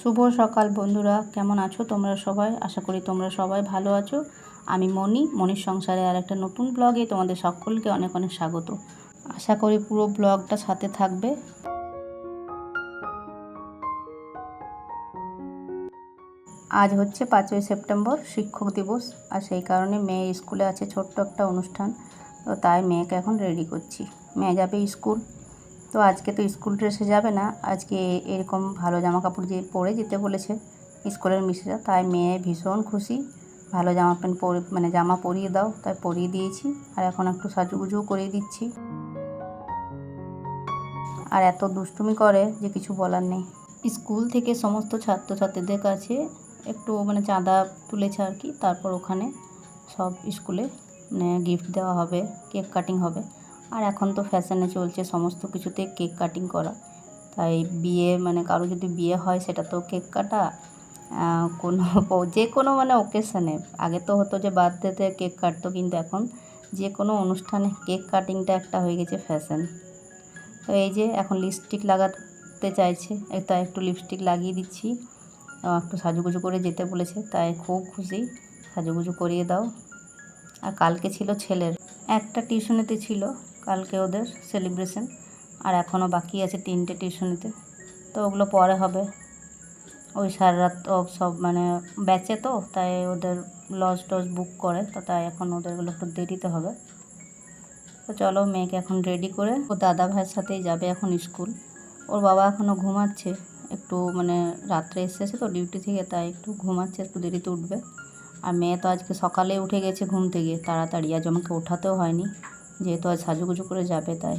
শুভ সকাল বন্ধুরা, কেমন আছো তোমরা সবাই? আশা করি তোমরা সবাই ভালো আছো। আমি মনি, মনির সংসারে আর একটা নতুন ব্লগে তোমাদের সকলকে অনেক অনেক স্বাগত। আশা করি পুরো ব্লগটা সাথে থাকবে। আজ হচ্ছে পাঁচই সেপ্টেম্বর, শিক্ষক দিবস, আর সেই কারণে মেয়ে স্কুলে আছে ছোট্ট একটা অনুষ্ঠান। তো তাই মেয়েকে এখন রেডি করছি। মেয়ে যাবে স্কুল। তো আজকে তো স্কুল ড্রেসে যাবে না। আজকে এরকম ভালো জামা কাপড় যে পরে যেতে বলেছে স্কুলের মিসেরা তাই মেয়ে ভীষণ খুশি। ভালো জামা প্যান্ট পরে মানে জামা পরিয়ে দাও, তাই পরিয়ে দিয়েছি। আর এখন একটু সাজুগুজুও করিয়ে দিচ্ছি। আর এত দুষ্টুমি করে যে কিছু বলার নেই। স্কুল থেকে সমস্ত ছাত্রছাত্রীদের কাছে একটু মানে চাঁদা তুলেছে আর কি। তারপর ওখানে সব স্কুলে মানে গিফট দেওয়া হবে কেক কাটিং হবে। আর এখন তো ফ্যাশনে চলছে সমস্ত কিছুতে কেক কাটিং করা। তাই বিয়ে মানে কারও যদি বিয়ে হয় সেটা তো কেক কাটা কোনো, যে কোনো মানে ওকেশানে আগে তো হতো যে বার্থডেতে কেক কাটতো, কিন্তু এখন যে কোনো অনুষ্ঠানে কেক কাটিংটা একটা হয়ে গেছে ফ্যাশন তো এই যে এখন লিপস্টিক লাগাতে চাইছে তাই একটু লিপস্টিক লাগিয়ে দিচ্ছি। একটু সাজুগুজু করে যেতে বলেছে, তাই খুব খুশি। সাজুগুজু করিয়ে দাও। আর কালকে ছিল ছেলের। একটা টিউশনিতে ছিল। কালকে ওদের সেলিব্রেশন আর এখনও বাকি আছে তিনটে টিউশনিতে। তো ওগুলো পরে হবে। ওই সারা রাত সব মানে ব্যাচে তো, তাই ওদের লজ টজ বুক করে, তো তাই এখন ওদেরগুলো একটু দেরিতে হবে। তো চলো মেয়েকে এখন রেডি করে, ও দাদা ভাইয়ের সাথেই যাবে এখন স্কুল ওর বাবা এখনও ঘুমাচ্ছে, একটু মানে রাত্রে এসেছে তো ডিউটি থেকে, তাই একটু ঘুমাচ্ছে, একটু দেরিতে উঠবে। আর মেয়ে তো আজকে সকালে উঠে গেছে ঘুম থেকে, তাড়াতাড়ি আজ আমাকে ওঠাতেও হয়নি। যেহেতু আজ সাজুগুজু করে যাবে তাই।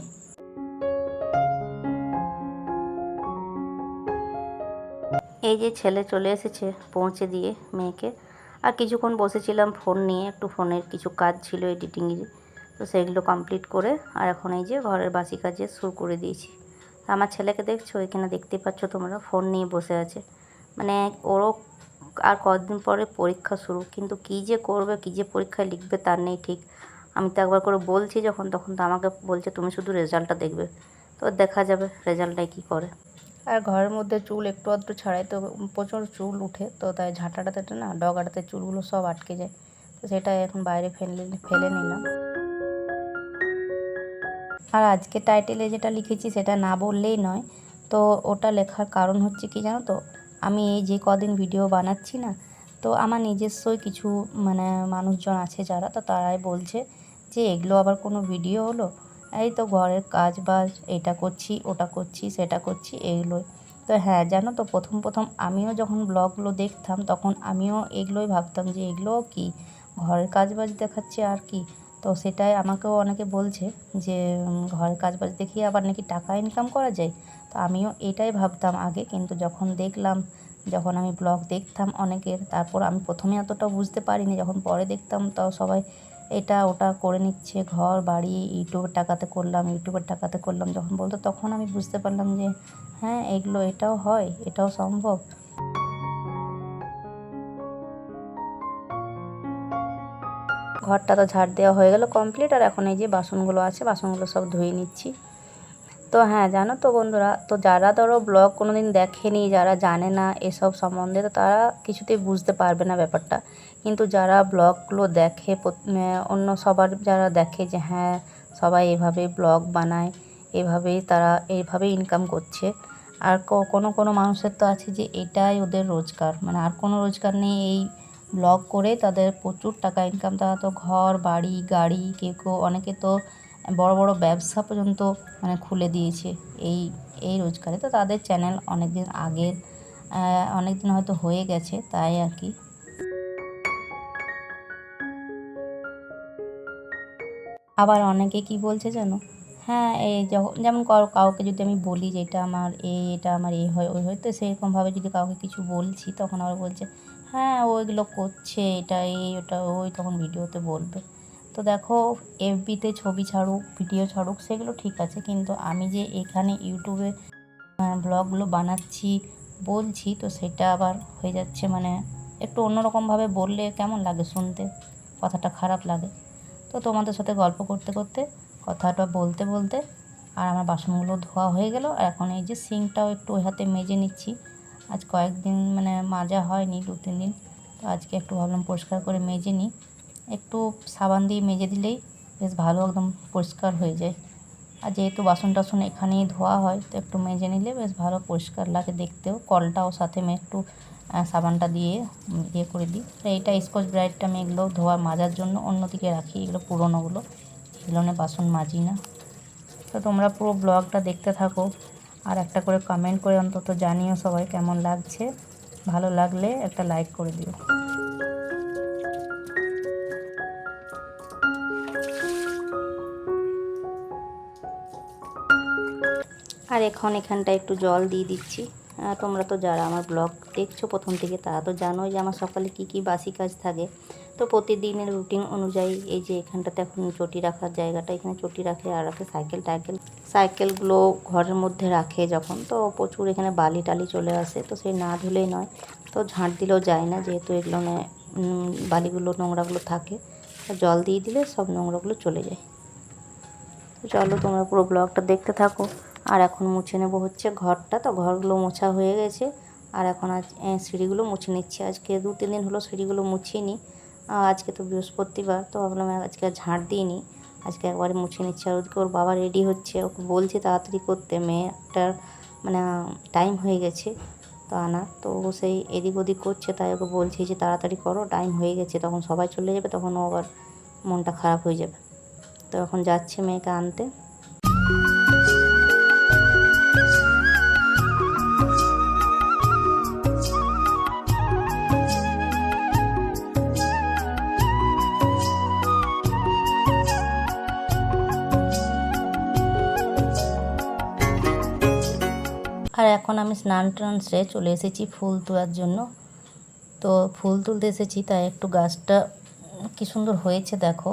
এই যে ছেলে চলে এসেছে পৌঁছে দিয়ে মেয়েকে। আর কিছুক্ষণ বসেছিলাম ফোন নিয়ে, একটু ফোনের কিছু কাজ ছিল এডিটিংয়ের। তো সেগুলো কমপ্লিট করে আর এখন এই যে ঘরের বাসি কাজে শুরু করে দিয়েছি। আমার ছেলেকে দেখছ? এখানে দেখতে পাচ্ছ তোমরা, ফোন নিয়ে বসে আছে। মানে ওরও আর কদিন পরে পরীক্ষা শুরু, কিন্তু কী যে করবে, কী যে পরীক্ষায় লিখবে তার নেই ঠিক। আমি তো একবার করে বলছি যখন, তখন তো আমাকে বলছে তুমি শুধু রেজাল্টটা দেখবে। তো দেখা যাবে রেজাল্টটাই কী করে। আর ঘরের মধ্যে চুল একটু আধটু ছাড়াই তো প্রচুর চুল উঠে, তো তাই ঝাঁটাটাতে না, ডগাটাতে চুলগুলো সব আটকে যায়। তো সেটা এখন বাইরে ফেলে ফেলে নিলাম আর আজকে টাইটেলে যেটা লিখেছি সেটা না বললেই নয়। তো ওটা লেখার কারণ হচ্ছে কি জানো তো, আমি এই যে কদিন ভিডিও বানাচ্ছি না, তো আমার নিজস্বই কিছু মানে মানুষজন আছে যারা, তো তারাই বলছে যে এগুলো আবার কোনো ভিডিও হলো? এই তো ঘরের কাজ বাজ, এটা করছি, ওটা করছি, সেটা করছি এগুলোই তো হ্যাঁ জানো তো, প্রথম প্রথম আমিও যখন ব্লগগুলো দেখতাম, তখন আমিও এগুলোই ভাবতাম যে এগুলোও কি? ঘরের কাজ বাজ দেখাচ্ছে আর কি? তো সেটাই আমাকেও অনেকে বলছে যে ঘরের কাজ বাজ দেখিয়ে আবার নাকি টাকা ইনকাম করা যায়? তো আমিও এটাই ভাবতাম আগে, কিন্তু যখন দেখলাম, যখন আমি ব্লগ দেখতাম অনেকের, তারপর আমি প্রথমে অতটা বুঝতে পারিনি, যখন পরে দেখতাম, তাও সবাই এটা ওটা করে নিচ্ছে, ঘর, বাড়ি, ইউটিউবের টাকাতে করলাম, ইউটিউবের টাকাতে করলাম, যখন বলতো তখন আমি বুঝতে পারলাম যে হ্যাঁ এগুলো, এটাও হয়, এটাও সম্ভব। ঘরটা তো ঝাড় দেওয়া হয়ে গেল কমপ্লিট আর এখন এই যে বাসনগুলো আছে, বাসনগুলো সব ধুয়ে নিচ্ছি। তো হ্যাঁ জানো তো বন্ধুরা, তো যারা ধরো ব্লগ কোনো দিন দেখেনি, যারা জানে না এসব সম্বন্ধে, তো তারা কিছুতেই বুঝতে পারবে না ব্যাপারটা। কিন্তু যারা ব্লগগুলো দেখে অন্য সবার যারা দেখে যে হ্যাঁ সবাই এভাবে ব্লগ বানায়, এভাবেই তারা এইভাবে ইনকাম করছে, আর কোনো কোনো মানুষের তো আছে যে এটাই ওদের রোজগার। মানে আর কোনো রোজগার নেই এই ব্লগ করে তাদের প্রচুর টাকা ইনকাম তারা তো ঘর, বাড়ি, গাড়ি, কেউ কেউ, অনেকে তো বড় বড় ব্যবসা পর্যন্ত মানে খুলে দিয়েছে এই এই রোজগারে। তো তাদের চ্যানেল অনেক দিন আগের অনেক দিন হয়তো হয়ে গেছে তাই আর কি। আবার অনেকে কি বলছে জানো? হ্যাঁ এই যেমন কাউকে যদি আমি বলি যে এটা আমার এই এটা আমার এই হয়, ওই হয়, তো সেরকমভাবে যদি কাউকে কিছু বলছি তখন আবার বলছে হ্যাঁ ওইগুলো করছে, এটা এই ওটা ওই, তখন ভিডিওতে বলবে। তো দেখো এফবিতে ছবি ছাড়ুক ভিডিও ছাড়ুক, সেগুলো ঠিক আছে। কিন্তু আমি যে এখানে ইউটিউবে ব্লগগুলো বানাচ্ছি, বলছি, তো সেটা আবার হয়ে যাচ্ছে মানে একটু অন্যরকমভাবে বললে কেমন লাগে শুনতে? কথাটা খারাপ লাগে। তো তোমাদের সাথে গল্প করতে করতে, কথাটা বলতে বলতে আর আমার বাসনগুলো ধোয়া হয়ে গেল। আর এখন এই যে সিঙ্কটাও একটু ওই হাতে মেজে নিচ্ছি। আজ কয়েকদিন মানে মাজা হয়নি দু তিন দিন। তো আজকে একটু ভাবলাম পরিষ্কার করে মেজে নিই। একটু সাবান দিয়ে মেজে দিলেই বেশ ভালো একদম পরিষ্কার হয়ে যায়। আর যেহেতু বাসন টাসন এখানেই ধোয়া হয়, তো একটু মেজে নিলে বেশ ভালো পরিষ্কার লাগে দেখতেও। কলটাও সাথে আমি একটু সাবানটা দিয়ে ইয়ে করে দিই। তো এইটা স্কচ ব্রাইটটা আমি এগুলো ধোয়া মাজার জন্য অন্যদিকে রাখি, এগুলো পুরোনোগুলো এগুলো বাসন মাজি না। তো তোমরা পুরো ব্লগটা দেখতে থাকো। আর একটা করে কমেন্ট করে অন্তত জানিও সবাই কেমন লাগছে। ভালো লাগলে একটা লাইক করে দিও। আর এখন এখানটা একটু জল দিয়ে দিচ্ছি। তোমরা তো যারা আমার ব্লগ দেখছ প্রথম থেকে, তারা তো জানোই যে আমার সকালে কি কি বাসি কাজ থাকে। তো প্রতিদিনের রুটিন অনুযায়ী এই যে এখানটাতে এখন চটি রাখার জায়গাটা, এখানে চটি রাখে আর রাখে সাইকেল টাইকেল। সাইকেলগুলো ঘরের মধ্যে রাখে যখন, তো প্রচুর এখানে বালি টালি চলে আসে, তো সেই না ধুলেই নয়। তো ঝাঁট দিলেও যায় না, যেহেতু এগুলো বালিগুলো, নোংরাগুলো থাকে। জল দিয়ে দিলে সব নোংরাগুলো চলে যায়। চলো তোমরা পুরো ব্লগটা দেখতে থাকো। আর এখন মুছে নেব হচ্ছে ঘরটা। তো ঘরগুলো মোছা হয়ে গেছে। আর এখন আজ সিঁড়িগুলো মুছে নিচ্ছি। আজকে দু, তিন দিন হলো সিঁড়িগুলো মুছিয়ে নিই আজকে তো বৃহস্পতিবার, তো ভাবলাম আজকে ঝাঁট দিইনি। আজকে একবারে মুছে নিচ্ছি। আর ওদিকে ওর বাবা রেডি হচ্ছে। ওকে বলছে তাড়াতাড়ি করতে। মেয়েটার মানে টাইম হয়ে গেছে তো আনা তো ও সেই এদিক ওদিক করছে, তাই ওকে বলছি যে তাড়াতাড়ি করো, টাইম হয়ে গেছে। তখন সবাই চলে যাবে, তখন ও আবার মনটা খারাপ হয়ে যাবে। তো এখন যাচ্ছে মেয়েকে আনতে। আমি স্নান টান সেরে চলে এসেছি ফুল তোলার জন্য। তো ফুল তুলতে এসেছি, তাই একটু গাছটা কি সুন্দর হয়েছে দেখো।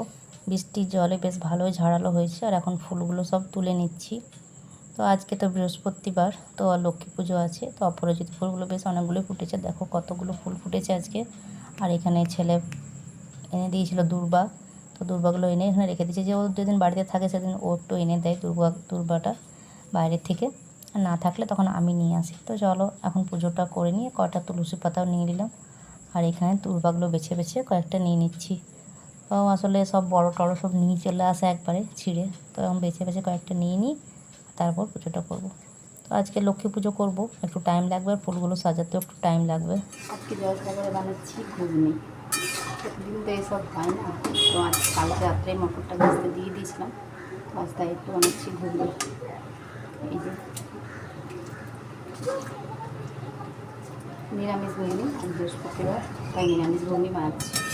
বৃষ্টির জলে বেশ ভালোই ঝাড়ালো হয়েছে, আর এখন ফুলগুলো সব তুলে নিচ্ছি। তো আজকে তো বৃহস্পতিবার, তো লক্ষ্মী পুজো আছে, তো অপরাজিত ফুলগুলো বেশ অনেকগুলো ফুটেছে। দেখো কতগুলো ফুল ফুটেছে আজকে। আর এখানে ছেলে এনে দিয়েছিল দুর্বা, তো দুর্বাগুলো এনে এখানে রেখে দিয়েছে। যে ও যেদিন বাড়িতে থাকে, সেদিন ও একটু এনে দেয় দুর্বা, দুর্বাটা বাইরের থেকে। না থাকলে তখন আমি নিয়ে আসি। তো চলো, এখন পুজোটা করে নিয়ে কয়টা তুলসী পাতাও নিয়ে নিলাম। আর এখানে দুর্বাগুলো বেছে বেছে কয়েকটা নিয়ে নিচ্ছি। তো আসলে সব বড় টড়ো সব নিয়ে চলে আসে একবারে ছিঁড়ে। তো এখন বেছে বেছে কয়েকটা নিয়ে নিই, তারপর পুজোটা করব। তো আজকে লক্ষ্মী পুজো করব, একটু টাইম লাগবে, ফুলগুলো সাজাতেও একটু টাইম লাগবে। আজকে জল বানাচ্ছি ঘুগনি। প্রতিদিন তো এসব হয় না। তো আজ রাত্রে মটরটা গাছতে দিয়ে দিয়েছিলাম। আজ তাই একটু বানাচ্ছি ঘুগনি। এই যে। নিরামিষ ঘুগনি আজ বৃহস্পতিবার তাই নিরামিষ ভূমি বানাচ্ছি।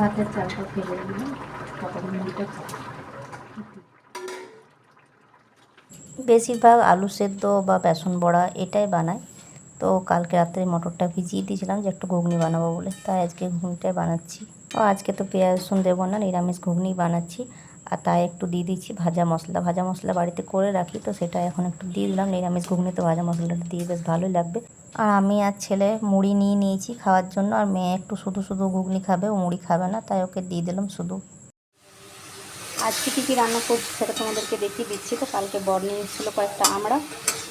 ভাতের চালটা ফেলে দিলাম তারপরে মুড়িটা বেশিরভাগ আলু সেদ্ধ বা বেসন বড়া এটাই বানাই। তো কালকে রাত্রে মটরটা ভিজিয়ে দিয়েছিলাম যে একটু ঘুগনি বানাবো বলে, তাই আজকে ঘুগনিটাই বানাচ্ছি। ও, আজকে তো পেঁয়াজ রসুন দেবো না, নিরামিষ ঘুগনি বানাচ্ছি। আর তাই একটু দিয়ে দিচ্ছি ভাজা মশলা। ভাজা মশলা বাড়িতে করে রাখি, তো সেটা এখন একটু দিয়ে দিলাম। নিরামিষ ঘুগনি তো ভাজা মশলাটা দিয়ে বেশ ভালোই লাগবে। আর আমি আর ছেলে মুড়ি নিয়ে নিয়েছি খাওয়ার জন্য। আর মেয়ে একটু শুধু শুধু ঘুগনি খাবে, ও মুড়ি খাবে না, তাই ওকে দিয়ে দিলাম শুধু। আজকে কী কী রান্না করছি সেটা তোমাদেরকে দেখিয়ে দিচ্ছি তো। কালকে বর নিয়ে এসেছিল কয়েকটা আমরা।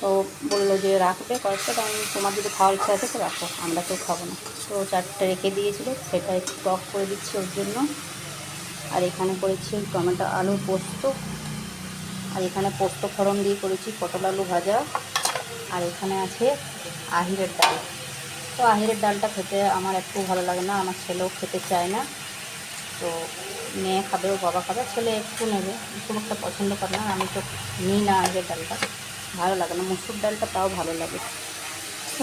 তো বলল যে রাখবে কয়েকটা তো আমি তোমার যদি খাওয়ার ইচ্ছা আছে তো রাখো, আমরা কেউ খাব না। তো চারটে রেখে দিয়েছিলো, সেটা একটু টক করে দিচ্ছি ওর জন্য। আর এখানে করেছি টমেটো আলু পোস্ত। আর এখানে পোস্ত ফোড়ন দিয়ে করেছি পটল আলু ভাজা। আর এখানে আছে আহিরের ডাল। তো আহিরের ডালটা খেতে আমার একটু ভালো লাগে না, আমার ছেলেও খেতে চায় না। তো মেয়ে খাবে, ও বাবা খাবে, ছেলে একটু নেবে, খুব একটা পছন্দ করে না, আমি তো নিই না আহিরের ডালটা, ভালো লাগে না। মুসুর ডালটা তাও ভালো লাগে।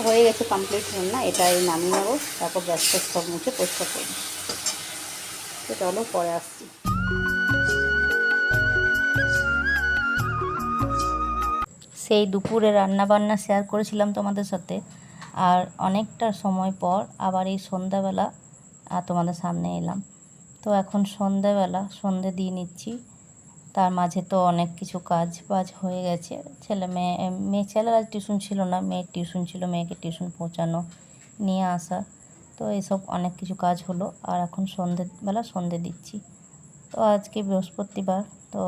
হয়ে গেছে কমপ্লিট রান্না, এটাই নামিয়ে নেব, তারপর গ্যাস ট্যাস সব মুছে পরিষ্কার করব তো চলো, পরে আসছি। সেই দুপুরে রান্না বান্না শেয়ার করেছিলাম তোমাদের সাথে। আর অনেকটা সময় পর আবার এই সন্ধ্যাবেলা তোমাদের সামনে এলাম। তো এখন সন্ধেবেলা সন্ধে দিয়ে নিচ্ছি। তার মাঝে তো অনেক কিছু কাজ বাজ হয়ে গেছে। ছেলে মেয়ে মেয়ে, ছেলেরা টিউশন ছিল না, মেয়ের টিউশন ছিল, মেয়েকে টিউশন পৌঁছানো, নিয়ে আসা। তো এসব অনেক কিছু কাজ হলো। আর এখন সন্ধেবেলা সন্ধে দিচ্ছি। তো আজকে বৃহস্পতিবার, তো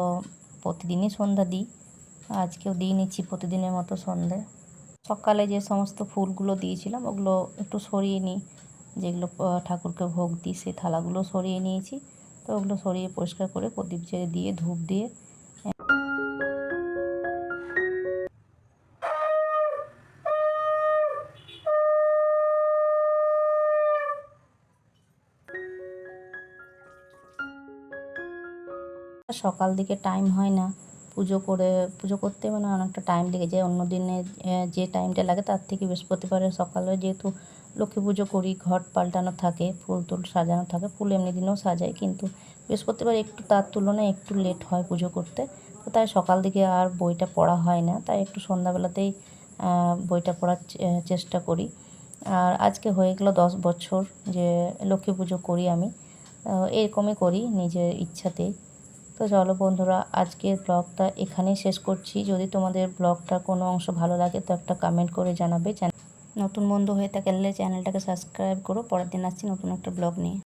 প্রতিদিনই সন্ধ্যা দিই। আজকেও দিয়ে নিচ্ছি প্রতিদিনের মতো সন্ধে। সকালে যে সমস্ত ফুলগুলো দিয়েছিলাম, ওগুলো একটু সরিয়ে নিই। যেগুলো ঠাকুরকে ভোগ দিই, সেই থালাগুলো সরিয়ে নিয়েছি। তো ওগুলো সরিয়ে পরিষ্কার করে প্রদীপ দিয়ে, ধূপ দিয়ে। সকাল দিকে টাইম হয় না। পুজো করে, পুজো করতে মানে অনেকটা টাইম লেগে যায়। অন্য দিনে যে টাইমটা লাগে তার থেকে বৃহস্পতিবারের সকালে যেহেতু লক্ষ্মী পুজো করি, ঘট পাল্টানো থাকে, ফুল টুল সাজানো থাকে, ফুল এমনি দিনেও সাজাই, কিন্তু বৃহস্পতিবার একটু তার তুলনায় একটু লেট হয় পুজো করতে। তো তাই সকাল দিকে আর বইটা পড়া হয় না, তাই একটু সন্ধ্যাবেলাতেই বইটা পড়ার চেষ্টা করি। আর আজকে হয়ে গেল দশ বছর যে লক্ষ্মী পুজো করি আমি। এরকমই করি নিজের ইচ্ছাতেই। তো চলো বন্ধুরা, আজকের ব্লগটা এখানেই শেষ করছি। যদি তোমাদের ব্লগটা কোনো অংশ ভালো লাগে, তো একটা কমেন্ট করে জানাবে। নতুন বন্ধু হয়ে থাকলে চ্যানেলটাকে সাবস্ক্রাইব করো। পরের দিন আসছি নতুন একটা ব্লগ নিয়ে।